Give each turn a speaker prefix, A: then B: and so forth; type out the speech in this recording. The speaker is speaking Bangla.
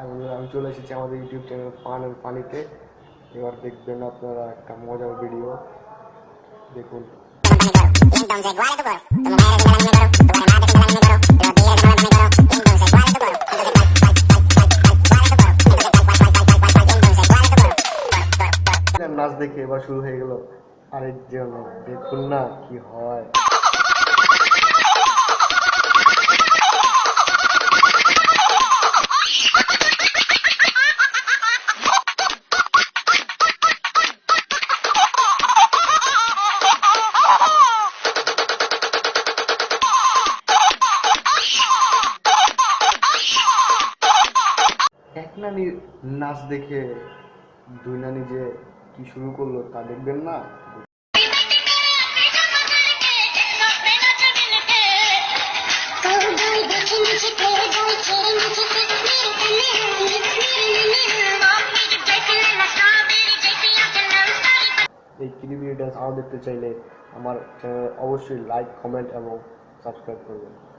A: আমি আমি চলে এসেছি আমাদের ইউটিউব চ্যানেল পান এর পানিতে এবার দেখবেন আপনারা একটা মজার ভিডিও দেখুন।
B: Entonces, ¿cuál es tu coro? Tu mujer es la misma coro,
A: এক নানির নাচ দেখে দুই নানি যে কি শুরু করল তা দেখবেন না? এই কিরিবিরি ডান্স আরও দেখতে চাইলে আমার চ্যানেল অবশ্যই লাইক কমেন্ট এবং সাবস্ক্রাইব করবেন।